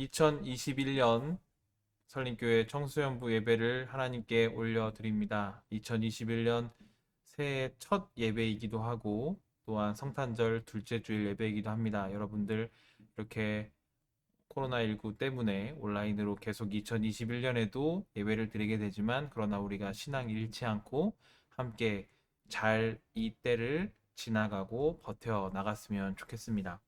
2021년 설림교회 청소년부 예배를 하나님께 올려드립니다. 2021년 새해 첫 예배이기도 하고 또한 성탄절 둘째 주일 예배이기도 합니다. 여러분들 이렇게 코로나19 때문에 온라인으로 계속 2021년에도 예배를 드리게 되지만 그러나 우리가 신앙 잃지 않고 함께 잘 이 때를 지나가고 버텨 나갔으면 좋겠습니다.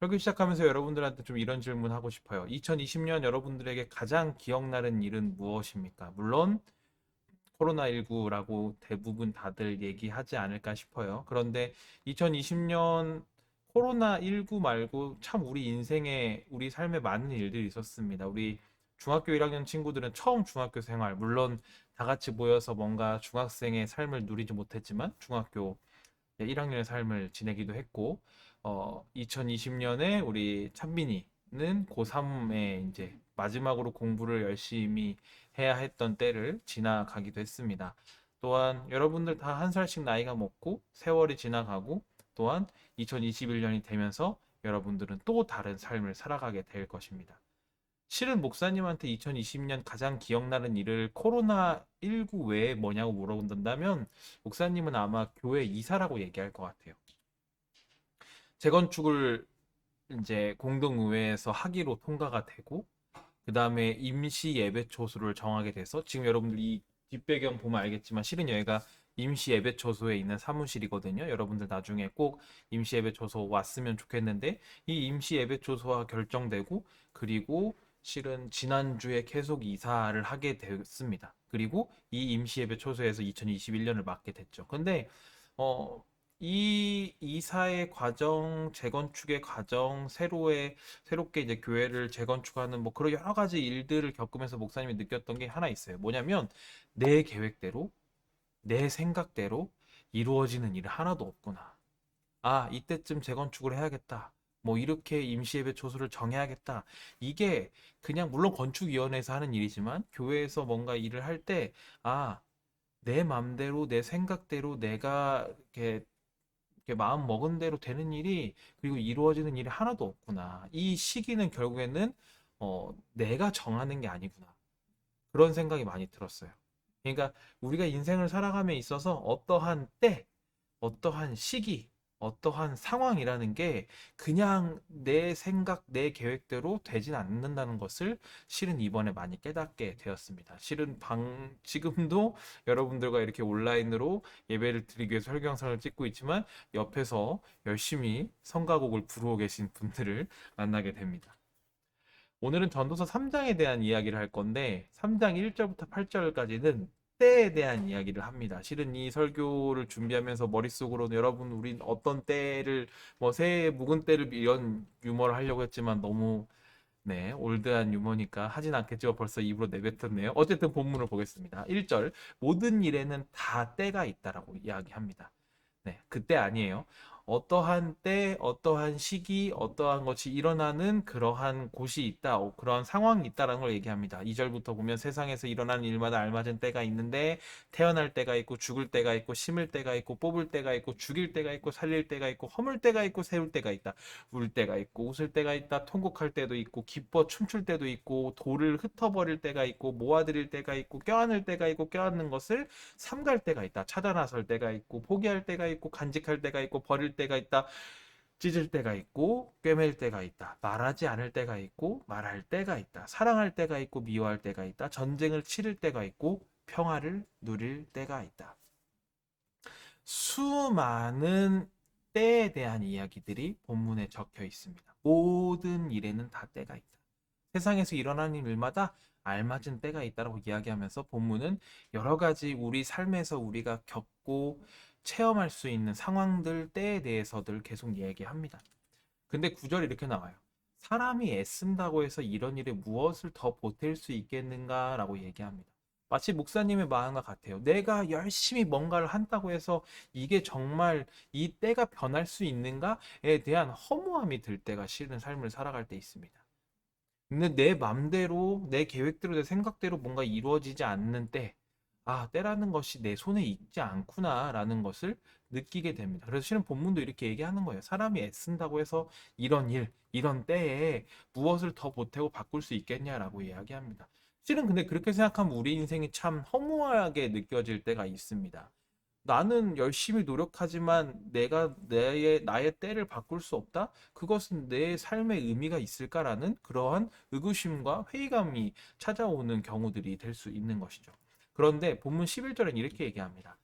설교 시작하면서 여러분들한테 좀 이런 질문 하고 싶어요. 2020년 여러분들에게 가장 기억나는 일은 무엇입니까? 물론 코로나19라고 대부분 다들 얘기하지 않을까 싶어요. 그런데 2020년 코로나19 말고 참 우리 인생에 우리 삶에 많은 일들이 있었습니다. 우리 중학교 1학년 친구들은 처음 중학교 생활, 물론 다 같이 모여서 뭔가 중학생의 삶을 누리지 못했지만 중학교 1학년의 삶을 지내기도 했고, 어, 2020년에 우리 찬빈이는 고3에 이제 마지막으로 공부를 열심히 해야 했던 때를 지나가기도 했습니다. 또한 여러분들 다 한 살씩 나이가 먹고 세월이 지나가고 또한 2021년이 되면서 여러분들은 또 다른 삶을 살아가게 될 것입니다. 실은 목사님한테 2020년 가장 기억나는 일을 코로나19 외에 뭐냐고 물어본다면 목사님은 아마 교회 이사라고 얘기할 것 같아요. 재건축을 이제 공동의회에서 하기로 통과가 되고 그 다음에 임시 예배 초소를 정하게 돼서 지금 여러분들 이 뒷배경 보면 알겠지만 실은 여기가 임시 예배 초소에 있는 사무실이거든요. 여러분들 나중에 꼭 임시 예배 초소 왔으면 좋겠는데 이 임시 예배 초소가 결정되고 그리고 실은 지난주에 계속 이사를 하게 됐습니다. 그리고 이 임시 예배 초소에서 2021년을 맡게 됐죠. 근데 어, 이 이사의 과정, 재건축의 과정, 새로의 새롭게 이제 교회를 재건축하는 뭐 그런 여러 가지 일들을 겪으면서 목사님이 느꼈던 게 하나 있어요. 뭐냐면 내 계획대로, 내 생각대로 이루어지는 일이 하나도 없구나. 아, 이때쯤 재건축을 해야겠다. 뭐 이렇게 임시예배 초소를 정해야겠다. 이게 그냥 물론 건축위원회에서 하는 일이지만 교회에서 뭔가 일을 할 때, 아, 내 맘대로, 내 생각대로 내가 이렇게 마음 먹은 대로 되는 일이 그리고 이루어지는 일이 하나도 없구나. 이 시기는 결국에는 어, 내가 정하는 게 아니구나. 그런 생각이 많이 들었어요. 그러니까 우리가 인생을 살아감에 있어서 어떠한 때, 어떠한 시기, 어떠한 상황이라는 게 그냥 내 생각, 내 계획대로 되진 않는다는 것을 실은 이번에 많이 깨닫게 되었습니다. 실은 방, 지금도 여러분들과 이렇게 온라인으로 예배를 드리기 위해서 영상을 찍고 있지만 옆에서 열심히 성가곡을 부르고 계신 분들을 만나게 됩니다. 오늘은 전도서 3장에 대한 이야기를 할 건데 3장 1절부터 8절까지는 때에 대한 이야기를 합니다. 실은 이 설교를 준비하면서 머릿속으로는 여러분 우린 어떤 때를 뭐 새해 묵은 때를 이런 유머를 하려고 했지만 너무 네, 올드한 유머니까 하진 않겠죠. 벌써 입으로 내뱉었네요. 어쨌든 본문을 보겠습니다. 1절 모든 일에는 다 때가 있다라고 이야기합니다. 네, 그때 아니에요. 어떠한 때, 어떠한 시기, 어떠한 것이 일어나는 그러한 곳이 있다, 어, 그러한 상황이 있다라는 걸 얘기합니다. 2절부터 보면 세상에서 일어나는 일마다 알맞은 때가 있는데 태어날 때가 있고 죽을 때가 있고 심을 때가 있고 뽑을 때가 있고 죽일 때가 있고 살릴 때가 있고 허물 때가 있고 세울 때가 있다. 울 때가 있고 웃을 때가 있다. 통곡할 때도 있고 기뻐 춤출 때도 있고 돌을 흩어버릴 때가 있고 모아들일 때가 있고 껴안을 때가 있고 껴안는 것을 삼갈 때가 있다. 차다 나설 때가 있고 포기할 때가 있고 간직할 때가 있고 버릴 때가 있다. 찢을 때가 있고 꿰맬 때가 있다. 말하지 않을 때가 있고 말할 때가 있다. 사랑할 때가 있고 미워할 때가 있다. 전쟁을 치를 때가 있고 평화를 누릴 때가 있다. 수많은 때에 대한 이야기들이 본문에 적혀 있습니다. 모든 일에는 다 때가 있다. 세상에서 일어나는 일마다 알맞은 때가 있다라고 이야기하면서 본문은 여러 가지 우리 삶에서 우리가 겪고 체험할 수 있는 상황들, 때에 대해서들 계속 얘기합니다. 근데 구절이 이렇게 나와요. 사람이 애쓴다고 해서 이런 일에 무엇을 더 보탤 수 있겠는가라고 얘기합니다. 마치 목사님의 마음과 같아요. 내가 열심히 뭔가를 한다고 해서 이게 정말 이 때가 변할 수 있는가에 대한 허무함이 들 때가 실은 삶을 살아갈 때 있습니다. 근데 내 맘대로, 내 계획대로, 내 생각대로 뭔가 이루어지지 않는 때, 아, 때라는 것이 내 손에 있지 않구나라는 것을 느끼게 됩니다. 그래서 실은 본문도 이렇게 얘기하는 거예요. 사람이 애쓴다고 해서 이런 일, 이런 때에 무엇을 더 보태고 바꿀 수 있겠냐라고 이야기합니다. 실은 근데 그렇게 생각하면 우리 인생이 참 허무하게 느껴질 때가 있습니다. 나는 열심히 노력하지만 내가 내 나의 때를 바꿀 수 없다? 그것은 내 삶의 의미가 있을까라는 그러한 의구심과 회의감이 찾아오는 경우들이 될 수 있는 것이죠. 그런데 본문 11절엔 이렇게 얘기합니다.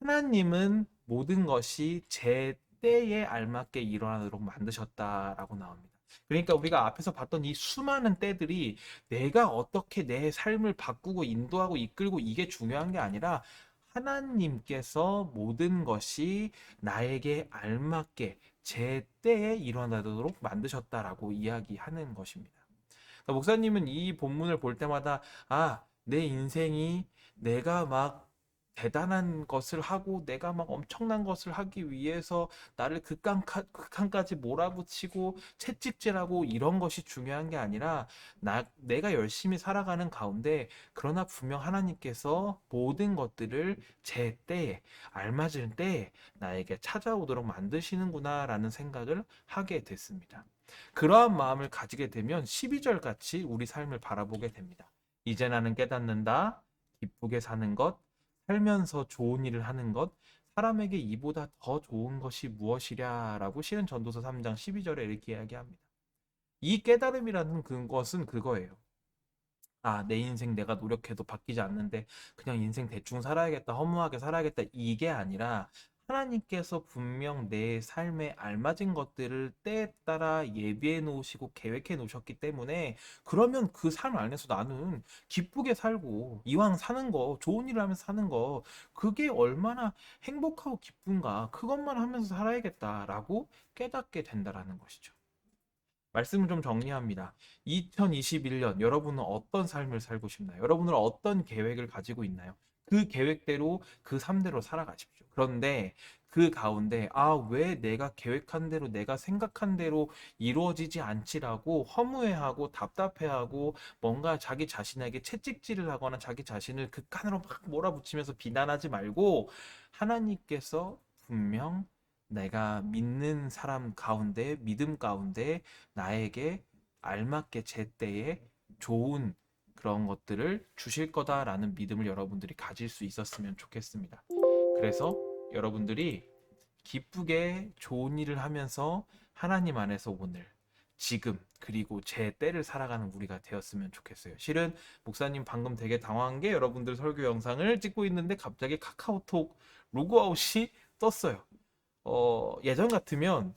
하나님은 모든 것이 제 때에 알맞게 일어나도록 만드셨다라고 나옵니다. 그러니까 우리가 앞에서 봤던 이 수많은 때들이 내가 어떻게 내 삶을 바꾸고 인도하고 이끌고 이게 중요한 게 아니라 하나님께서 모든 것이 나에게 알맞게 제 때에 일어나도록 만드셨다라고 이야기하는 것입니다. 그러니까 목사님은 이 본문을 볼 때마다 아, 내 인생이 내가 막 대단한 것을 하고 내가 막 엄청난 것을 하기 위해서 나를 극강, 극한까지 몰아붙이고 채찍질하고 이런 것이 중요한 게 아니라 나, 내가 열심히 살아가는 가운데 그러나 분명 하나님께서 모든 것들을 제 때에 알맞은 때에 나에게 찾아오도록 만드시는구나라는 생각을 하게 됐습니다. 그러한 마음을 가지게 되면 12절 같이 우리 삶을 바라보게 됩니다. 이제 나는 깨닫는다. 기쁘게 사는 것, 살면서 좋은 일을 하는 것, 사람에게 이보다 더 좋은 것이 무엇이랴라고 실은 전도서 3장 12절에 이렇게 이야기합니다. 이 깨달음이라는 그것은 그거예요. 아, 내 인생 내가 노력해도 바뀌지 않는데 그냥 인생 대충 살아야겠다, 허무하게 살아야겠다 이게 아니라 하나님께서 분명 내 삶에 알맞은 것들을 때에 따라 예비해 놓으시고 계획해 놓으셨기 때문에 그러면 그 삶 안에서 나는 기쁘게 살고 이왕 사는 거, 좋은 일을 하면서 사는 거, 그게 얼마나 행복하고 기쁜가, 그것만 하면서 살아야겠다라고 깨닫게 된다라는 것이죠. 말씀을 좀 정리합니다. 2021년 여러분은 어떤 삶을 살고 싶나요? 여러분은 어떤 계획을 가지고 있나요? 그 계획대로 그 3대로 살아가십시오. 그런데 그 가운데 아, 왜 내가 계획한 대로 내가 생각한 대로 이루어지지 않지라고 허무해하고 답답해하고 뭔가 자기 자신에게 채찍질을 하거나 자기 자신을 극한으로 막 몰아붙이면서 비난하지 말고 하나님께서 분명 내가 믿는 사람 가운데 믿음 가운데 나에게 알맞게 제 때에 좋은 그런 것들을 주실 거다라는 믿음을 여러분들이 가질 수 있었으면 좋겠습니다. 그래서 여러분들이 기쁘게 좋은 일을 하면서 하나님 안에서 오늘 지금 그리고 제 때를 살아가는 우리가 되었으면 좋겠어요. 실은 목사님 방금 되게 당황한 게 여러분들 설교 영상을 찍고 있는데 갑자기 카카오톡 로그아웃이 떴어요. 어, 예전 같으면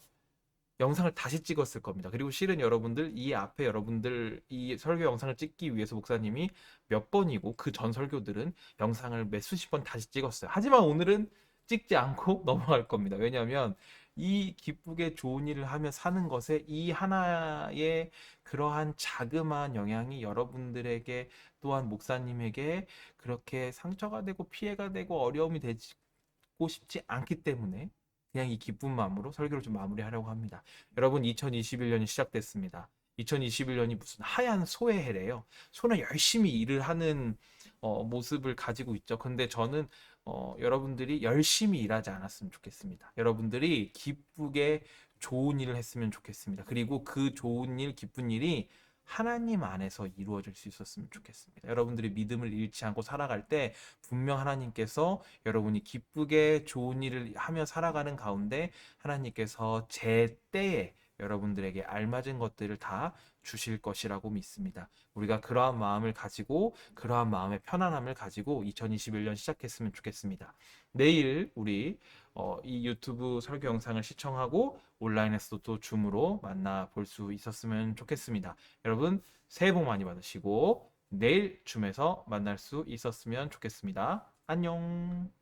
영상을 다시 찍었을 겁니다. 그리고 실은 여러분들 이 앞에 여러분들 이 설교 영상을 찍기 위해서 목사님이 몇 번이고 그 전 설교들은 영상을 몇 수십 번 다시 찍었어요. 하지만 오늘은 찍지 않고 넘어갈 겁니다. 왜냐하면 이 기쁘게 좋은 일을 하며 사는 것에 이 하나의 그러한 자그마한 영향이 여러분들에게 또한 목사님에게 그렇게 상처가 되고 피해가 되고 어려움이 되고 싶지 않기 때문에 그냥 이 기쁜 마음으로 설교를 좀 마무리하려고 합니다. 여러분 2021년이 시작됐습니다. 2021년이 무슨 하얀 소의 해래요. 소는 열심히 일을 하는 어, 모습을 가지고 있죠. 근데 저는 어, 여러분들이 열심히 일하지 않았으면 좋겠습니다. 여러분들이 기쁘게 좋은 일을 했으면 좋겠습니다. 그리고 그 좋은 일, 기쁜 일이 하나님 안에서 이루어질 수 있었으면 좋겠습니다. 여러분들이 믿음을 잃지 않고 살아갈 때 분명 하나님께서 여러분이 기쁘게 좋은 일을 하며 살아가는 가운데 하나님께서 제 때에 여러분들에게 알맞은 것들을 다 주실 것이라고 믿습니다. 우리가 그러한 마음을 가지고 그러한 마음의 편안함을 가지고 2021년 시작했으면 좋겠습니다. 내일 우리 어, 이 유튜브 설교 영상을 시청하고 온라인에서도 또 줌으로 만나 볼 수 있었으면 좋겠습니다. 여러분 새해 복 많이 받으시고 내일 줌에서 만날 수 있었으면 좋겠습니다. 안녕.